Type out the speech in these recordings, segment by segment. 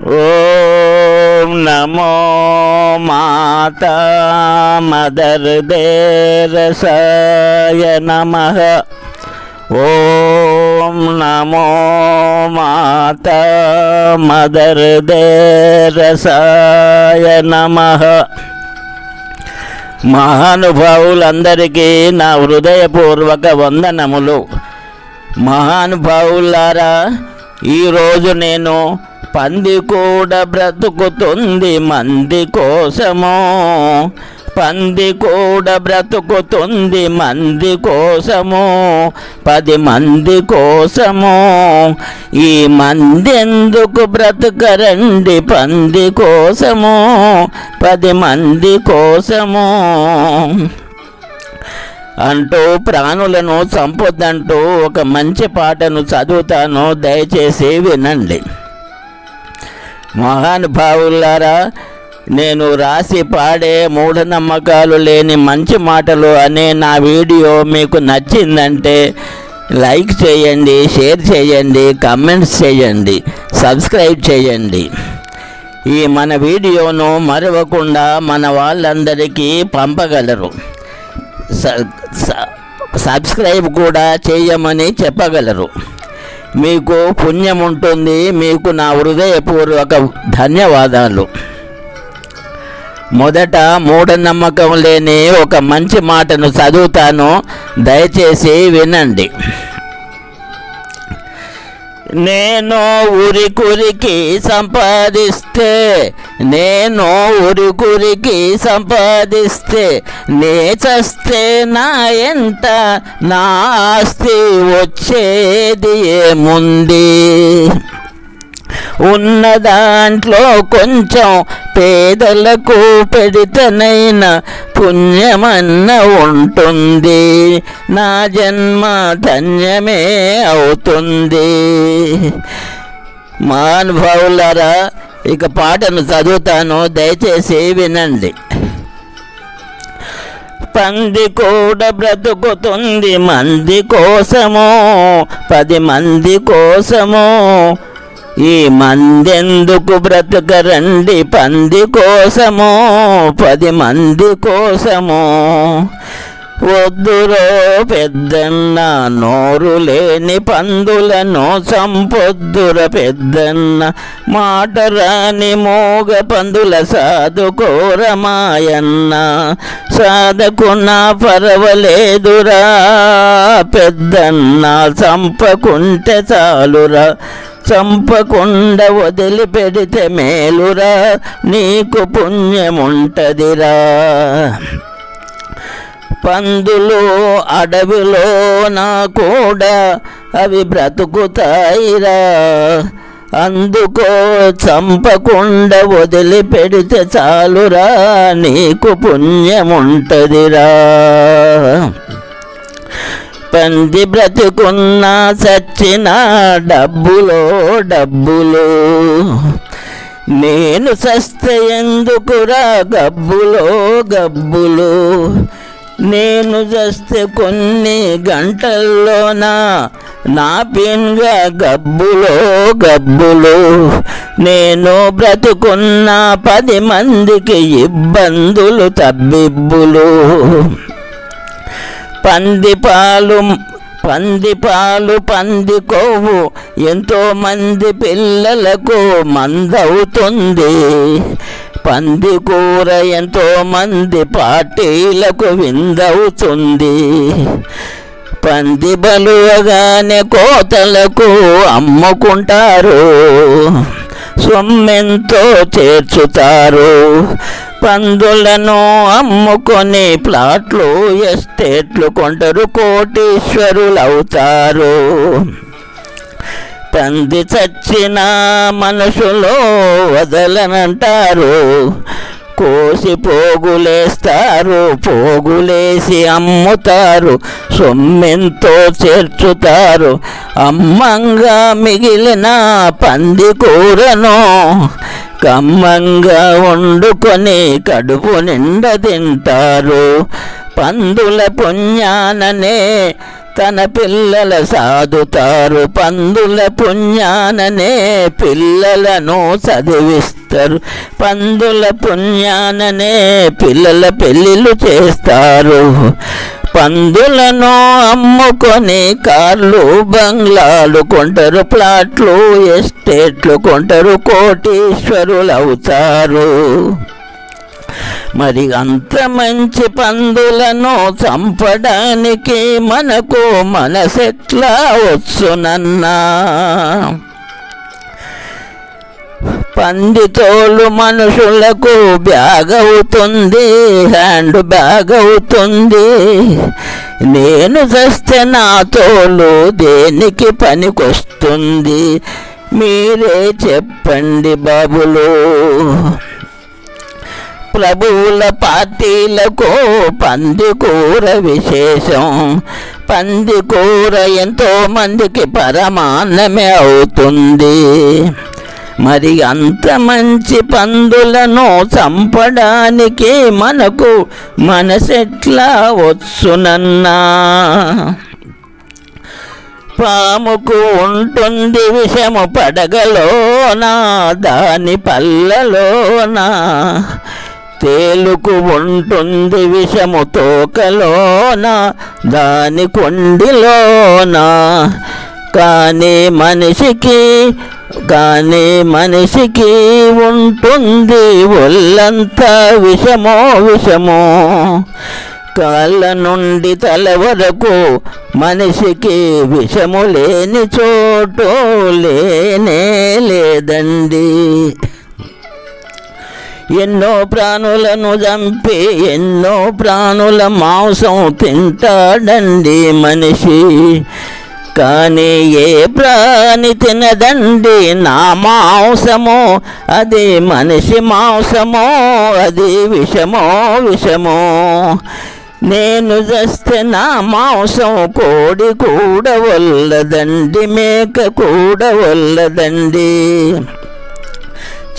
ఓం నమో మాత mother దేరసాయ నమ. ఓం నమో మాత mother దేరసాయ నమ. మహానుభావులందరికీ నా హృదయపూర్వక వందనములు. మహానుభావులారా ఈరోజు నేను పంది కూడా బ్రతుకుతుంది మంది కోసము. పంది కూడా బ్రతుకుతుంది మంది కోసము. పది మంది కోసము. ఈ మంది ఎందుకు బ్రతకరండి పంది కోసము? పది మంది కోసము. అంటూ ప్రాణులను చంపొద్దంటూ ఒక మంచి పాటను చదువుతాను. దయచేసి వినండి. మహానుభావులారా నేను రాసి పాడే మూఢనమ్మకాలు లేని మంచి మాటలు అనే నా వీడియో మీకు నచ్చిందంటే లైక్ చేయండి షేర్ చేయండి కమెంట్స్ చేయండి సబ్స్క్రైబ్ చేయండి. ఈ మన వీడియోను మరవకుండా మన వాళ్ళందరికీ పంపగలరు. సబ్స్క్రైబ్ కూడా చేయమని చెప్పగలరు. మీకు పుణ్యం ఉంటుంది మీకు నా హృదయపూర్వక ధన్యవాదాలు. మొదట మూఢనమ్మకం లేని ఒక మంచి మాటను చదువుతాను. దయచేసి వినండి. నేను ఉరికురికి సంపాదిస్తే నేను ఉరికురికి సంపాదిస్తే నే చస్తే నా ఎంత నా ఆస్తి వచ్చేది ఏముంది? ఉన్న దాంట్లో కొంచెం పేదలకు పెడితనైన పుణ్యమన్న ఉంటుంది. నా జన్మ ధన్యమే అవుతుంది. మహానుభావులారా ఇక పాటను చదువుతాను దయచేసి వినండి. పంది కూడా బ్రతుకుతుంది మంది కోసము పది మంది కోసము ఈ మందెందుకు బ్రతకరండి పంది కోసము పది మంది కోసము? వద్దురో పెద్దన్న నోరు లేని పందులను సంపొద్దుర పెద్దన్న. మాట రాని మోగ పందుల సాధుకోరమాయన్న సాధకున్న పర్వలేదురా పెద్దన్న చంపకుంటే చాలురా. చంపకుండా వదిలిపెడితే మేలురా నీకు పుణ్యముంటదిరా. పందులు అడవిలో నా కూడా అవి బ్రతుకుతాయిరా. అందుకో చంపకుండా వదిలిపెడితే చాలురా నీకు పుణ్యముంటదిరా. పంది బ్రతుకున్నా సచ్చిన డబ్బులో డబ్బులు. నేను సస్తే ఎందుకురా గబ్బులో గబ్బులు? నేను చస్తే కొన్ని గంటల్లోన? నా పిన్గా గబ్బులో గబ్బులు. నేను బ్రతుకున్న పది మందికి ఇబ్బందులు తబ్బిబ్బులు. పందిపాలు పందిపాలు పంది పంది కొవ్వు ఎంతో మంది పిల్లలకు మందవుతుంది. పంది కూర ఎంతో మంది పార్టీలకు విందవుతుంది. పంది బలువగానే కోతలకు అమ్ముకుంటారు. సొమ్మెంతో చేర్చుతారు. పందులను అమ్ముకొని ప్లాట్లు ఎస్టేట్లు కొంటారు కోటీశ్వరులు అవుతారు పంది చచ్చిన మనుషులు వదలనంటారు. కోసి పోగులేస్తారు పోగులేసి అమ్ముతారు సొమ్మెంతో చేర్చుతారు. అమ్మంగా మిగిలిన పంది కూరను కమ్మంగా వండుకొని కడుపు నిండా తింటారు. పందుల పుణ్యాననే తన పిల్లల సాదుతారు పందుల పుణ్యాననే పిల్లలను చదివిస్తారు. పందుల పుణ్యాననే పిల్లల పెళ్ళిళ్ళు చేస్తారు. పందులను అమ్ముకొని కార్లు బంగ్లాలు కొంటారు ప్లాట్లు ఎస్టేట్లు కొంటారు కోటీశ్వరులు అవుతారు మరి అంత మంచి పందులను చంపడానికి మనకు మనసెట్లా వచ్చునన్నా? పందితోలు మనుషులకు బ్యాగ్ అవుతుంది హ్యాండ్ బ్యాగ్ అవుతుంది నేను చస్తే నా తోలు దేనికి పనికొస్తుంది? మీరే చెప్పండి బాబులు. ప్రభువుల పార్టీలకు పంది కూర విశేషం. పంది కూర ఎంతో మందికి పరమాన్నమే అవుతుంది. మరి అంత మంచి పందులను చంపడానికి మనకు మనసెట్లా వచ్చునన్నా? పాముకు ఉంటుంది విషము పడగలోనా? దాని పల్లలోనా? తేలుకు ఉంటుంది విషము తోకలోనా? దాని కొండిలోనా? కానీ మనిషికి కానీ మనిషికి ఉంటుంది ఒళ్ళంతా విషమో విషమో. కాళ్ళ నుండి తల వరకు మనిషికి విషము లేని చోటు లేనే లేదండి. ఎన్నో ప్రాణులను చంపి ఎన్నో ప్రాణుల మాంసం తింటాడండి మనిషి. కానీ ఏ ప్రాణి తినదండి నా మాంసము అది మనిషి మాంసమో అది విషమో విషమో. నేను చస్తే నా మాంసం కోడి కూడా వల్లదండి మేక కూడా వల్లదండి.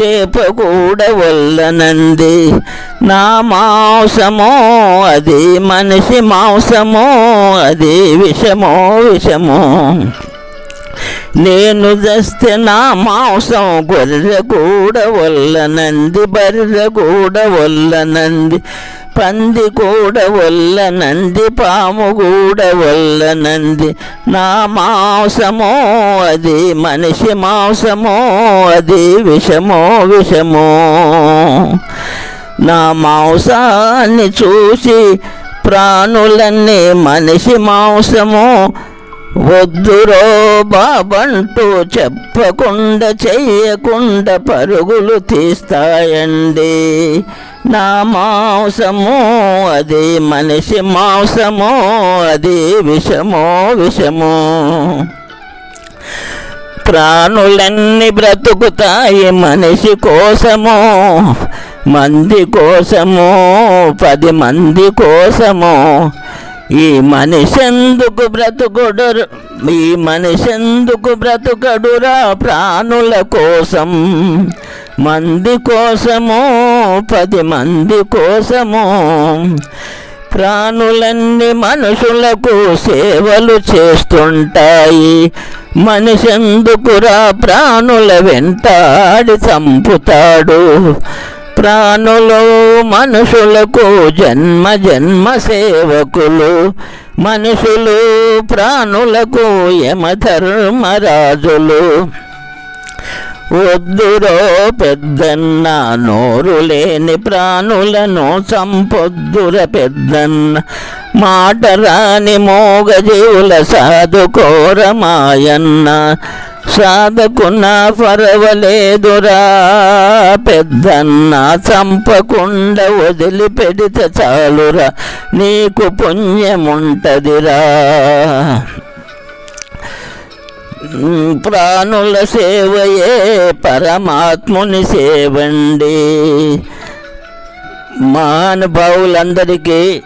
చేప వల్లనంది నా మాంసమో అది మనిషి మాంసమో అది విషమో విషమో. నేను దస్తే నా మాంసం గొర్రె కూడా వల్లనంది బర్రె కూడా వల్లనంది పంది కూడా వల్లనంది పాము కూడా వల్లనంది నా మాంసమో అది మనిషి మాంసమో అది విషమో విషమో. నా మాంసాన్ని చూసి ప్రాణులన్నీ మనిషి మాంసము వద్దురో బాబంటూ చెప్పకుండా చెయ్యకుండా పరుగులు తీస్తాయండి. నా మాంసము అది మనిషి మాంసము అది విషమో విషము. ప్రాణులన్నీ బ్రతుకుతాయి మనిషి కోసము మంది కోసము పది మంది కోసము. ఈ మనిషెందుకు బ్రతుకుడరు? ఈ మనిషెందుకు బ్రతుకడురా ప్రాణుల కోసం? మంది కోసము పది మంది కోసము? ప్రాణులన్నీ మనుషులకు సేవలు చేస్తుంటాయి. మనిషెందుకురా ప్రాణుల వెంటాడి చంపుతాడు? ప్రాణులు మనుషులకు జన్మ జన్మ సేవకులు. మనుషులు ప్రాణులకు యమధర్మరాజులు. వద్దురో పెద్దన్న నోరు లేని ప్రాణులను సంపొద్దుర పెద్దన్న. మాట రాని మోగజీవుల సాధుకోరమాయన్న సాధకున్న పరవలేదురా పెద్దన్న చంపకుండా వదిలిపెడితే చాలురా నీకు పుణ్యముంటదిరా. ప్రాణుల సేవయే పరమాత్ముని సేవండి. మహానుభావులందరికీ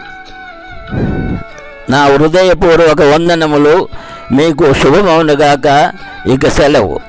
నా హృదయపూర్వక వందనములు. మీకు శుభమవునుగాక ఇక సెలవు.